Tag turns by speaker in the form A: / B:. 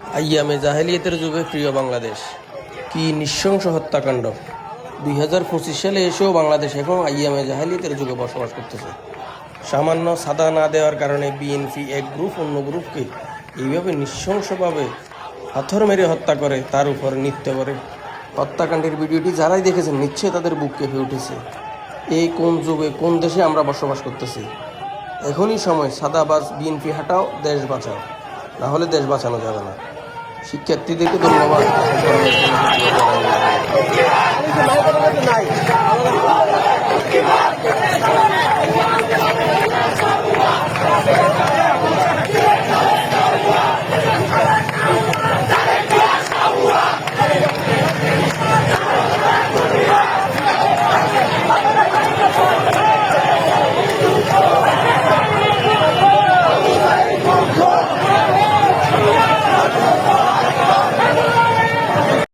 A: আইয়ামে জাহেলিয়াতের যুগে প্রিয় বাংলাদেশ। কি নৃশংস হত্যাকাণ্ড। দুই হাজার পঁচিশ সালে এসেও বাংলাদেশ এখন আইয়ামে জাহেলিয়াতের যুগে বসবাস করতেছে। সামান্য সাদা না দেওয়ার কারণে বিএনপি এক গ্রুপ অন্য গ্রুপকে এইভাবে নৃশংসভাবে পাথর মেরে হত্যা করে, তার উপর নৃত্য করে। হত্যাকাণ্ডের ভিডিওটি যারাই দেখেছেন নিশ্চয়ই তাদের বুক কেঁপে উঠেছে। এই কোন যুগে কোন দেশে আমরা বসবাস করতেছি? এখনই সময় সাদাবাজ বিএনপি হাটাও, দেশ বাঁচাও। না হলে দেশ বাঁচানো যাবে না। শিক্ষার্থীদেরকে ধন্যবাদ।